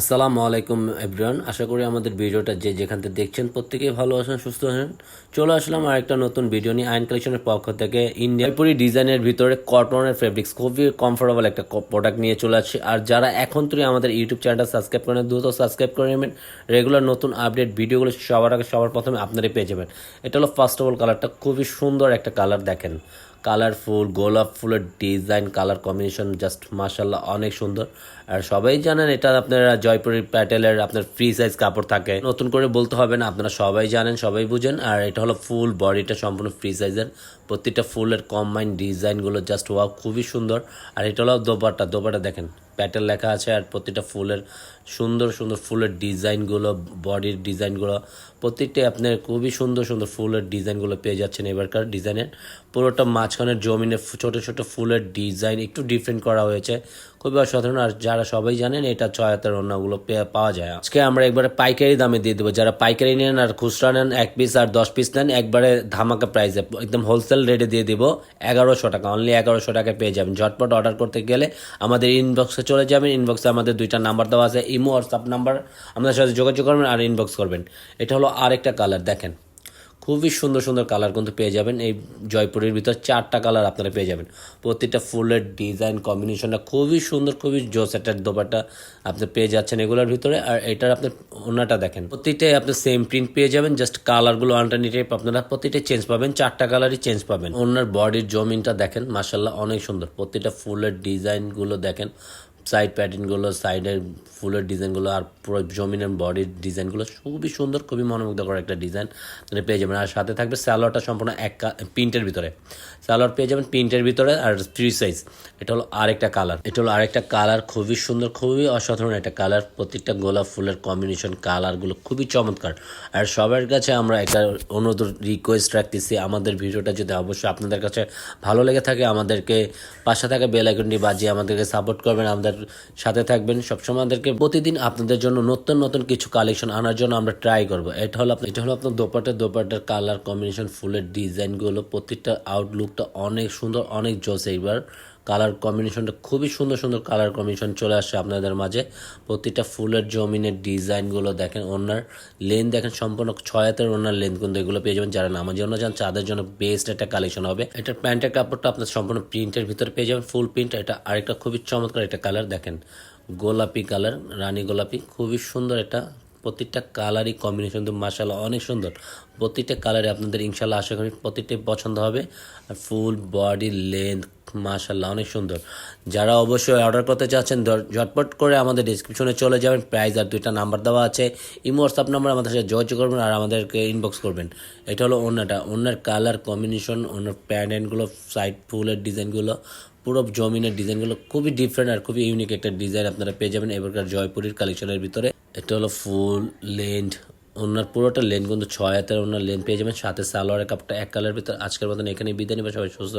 আসসালামু আলাইকুম এভরিওয়ান। আশা করি আমাদের ভিডিওটা যে যেখান থেকে দেখছেন প্রত্যেকেই ভালো আছেন, সুস্থ আছেন। চলে আসলাম আর একটা নতুন ভিডিও নিয়ে আইন কালেকশনের পক্ষ থেকে। ইন্ডিয়ান পুরি ডিজাইনের ভিতরে কটনের ফেব্রিক্স খুবই কমফোর্টেবল একটা প্রোডাক্ট নিয়ে চলে আসছে। আর যারা এখন তুই আমাদের ইউটিউব চ্যানেলটা সাবস্ক্রাইব করেন দ্রুত সাবস্ক্রাইব করে নেবেন। রেগুলার নতুন আপডেট ভিডিওগুলো সবার আগে সবার প্রথমে আপনারাই পেয়ে যাবেন। এটা হলো ফার্স্ট অফ অল কালারটা খুবই সুন্দর একটা কালার দেখেন। কালারফুল, গোলাপ ফুলের ডিজাইন, কালার কম্বিনেশন জাস্ট মাসাল্লাহ অনেক সুন্দর। আর সবাই জানেন এটা আপনার জয়পুরি প্যাটেলের আপনার ফ্রি সাইজ কাপড় থাকে। নতুন করে বলতে হবে না, আপনারা সবাই জানেন, সবাই বুঝেন। আর এটা হলো ফুল বডিটা সম্পূর্ণ ফ্রি সাইজের প্রতিটা ফুলের কম্বাইন ডিজাইনগুলো জাস্ট ওয়া খুবই সুন্দর। আর এটা হলো দোপাটা দোপাটা দেখেন। প্যাটেল লেখা আছে আর প্রতিটা ফুলের সুন্দর সুন্দর ফুলের ডিজাইনগুলো, বডির ডিজাইনগুলো প্রত্যেকটাই আপনার খুবই সুন্দর সুন্দর ফুলের ডিজাইনগুলো পেয়ে যাচ্ছেন এবারকার ডিজাইনের। পুরোটা মাঝখানের জমিনে ছোটো, ছোট ফুলের ডিজাইন একটু ডিফারেন্ট করা হয়েছে। খুবই অসাধারণ আর যারা সবাই জানেন, এটা ছয় হাতের রান্নাগুলো পাওয়া যায়। আজকে আমরা একবারে পাইকারি দামে দিয়ে দেবো। যারা পাইকারি নেন আর খুচরা নেন, এক পিস আর দশ পিস নেন, একবারে ধামাকা প্রাইসে একদম হোলসেল রেটে দিয়ে দেবো এগারোশো টাকা। অনলি এগারোশো টাকায় পেয়ে যাবেন। ঝটপট অর্ডার করতে গেলে আমাদের ইনবক্সে চলে যাবেন। ইনবক্সে আমাদের দুইটা নাম্বার দেওয়া আছে, ইমো হোয়াটসঅ্যাপ নাম্বার আমাদের সাথে যোগাযোগ করবেন আর ইনবক্স করবেন। এটা হলো আরেকটা কালার দেখেন। খুবই সুন্দর সুন্দর কালার কিন্তু পেয়ে যাবেন। এই জয়পুরের ভিতর চারটা কালার আপনারা পেয়ে যাবেন। প্রতিটা ফুলের ডিজাইন কম্বিনেশনটা খুবই সুন্দর, খুবই জোস একটা দোপাটা আপনি পেয়ে যাচ্ছেন এগুলোর ভিতরে। আর এটার আপনার ওনাটা দেখেন, প্রতিটাই আপনি সেম প্রিন্ট পেয়ে যাবেন। জাস্ট কালারগুলো অল্টারনেটিভ আপনারা প্রতিটা চেঞ্জ পাবেন, চারটা কালারই চেঞ্জ পাবেন। ওনার বডির জমিনটা দেখেন মাসাল্লাহ অনেক সুন্দর। প্রতিটা ফুলের ডিজাইনগুলো দেখেন সাইড প্যাটার্নগুলো সাইডের ফুলের ডিজাইনগুলো আর পুরো জমিনের বডির ডিজাইনগুলো খুবই সুন্দর, খুবই মনোমুগ্ধকর একটা ডিজাইন পেয়ে যাবেন। আর সাথে থাকবে স্যালোয়ারটা সম্পূর্ণ এক প্রিন্টের ভিতরে। স্যালোয়ার পেয়ে যাবেন প্রিন্টের ভিতরে আর ফ্রি সাইজ এটা হলো আরেকটা কালার এটা হলো আরেকটা কালার খুবই সুন্দর, খুবই অসাধারণ একটা কালার প্রত্যেকটা গোলাপ ফুলের কম্বিনেশন কালারগুলো খুবই চমৎকার। আর সবার কাছে আমরা একটা অনুরোধ রিকোয়েস্ট রাখতেছি, আমাদের ভিডিওটা যদি অবশ্যই আপনাদের কাছে ভালো লেগে থাকে, আমাদেরকে পাশে থাকা বেল আইকনটি বাজিয়ে আমাদেরকে সাপোর্ট করবেন। আমাদের সাথে থাকবেন। সবসময় আমাদেরকে প্রতিদিন আপনাদের জন্য নতুন নতুন কিছু কালেকশন আনার জন্য আমরা ট্রাই করব। এটা হলো এটা হলো আপনার দোপাটা দোপাটার কালার কম্বিনেশন ফুলের ডিজাইনগুলো প্রত্যেকটা আউটলুকটা অনেক সুন্দর, অনেক জোস এইবার। কালার কম্বিনেশনটা খুবই সুন্দর সুন্দর কালার কম্বিনেশন চলে আসছে আপনাদের মাঝে। প্রতিটা ফুলের জমিনের ডিজাইনগুলো দেখেন, ওনার লেন দেখেন, সম্পূর্ণ ছয় হাতের ওনার লেন কিন্তু এগুলো পেয়ে যাবেন। যারা নামার জন্য যান তাদের জন্য বেস্ট একটা কালেকশন হবে। এটার প্যান্টের কাপড়টা আপনার সম্পূর্ণ প্রিন্টের ভিতরে পেয়ে যাবেন ফুল প্রিন্ট এটা আরেকটা খুবই চমৎকার একটা কালার দেখেন, গোলাপি কালার রানী গোলাপি। খুবই সুন্দর এটা প্রত্যেকটা কালারই কম্বিনেশন তো মাসাল্লাহ অনেক সুন্দর। প্রত্যেকটা কালারে আপনাদের ইনশাল্লাহ আশা করি প্রত্যেকটাই পছন্দ হবে। আর ফুল বডি লেন্থ মাশাল্লাহ অনেক সুন্দর। যারা অবশ্যই অর্ডার করতে চাচ্ছেন ঝটপট করে আমাদের ডিসক্রিপশনে চলে যাবেন। প্রাইস আর দুইটা নাম্বার দেওয়া আছে। ইমো হোয়াটসঅ্যাপ নাম্বার আমাদের সাথে যোগাযোগ করবেন আর আমাদেরকে ইনবক্স করবেন। এটা হলো অন্যটা। অন্যের কালার কম্বিনেশন অন্যের প্যান্ডেন্টগুলো সাইড ফুলের ডিজাইনগুলো পুরো জমিনের ডিজাইনগুলো খুবই ডিফারেন্ট আর খুবই ইউনিক একটা ডিজাইন আপনারা পেয়ে যাবেন এবারকার জয়পুরের কালেকশনের ভিতরে। এটা হলো ফুল লেন্থ ওনার পুরোটা লেন কিন্তু ছয় হাতের ওনার লেন পেয়ে যাবেন। সাথে সালোয়ারের কাপটা এক কালার ভিতরে। আজকের মতন এখানে বিদায় নিবে। সবাই সুস্থ।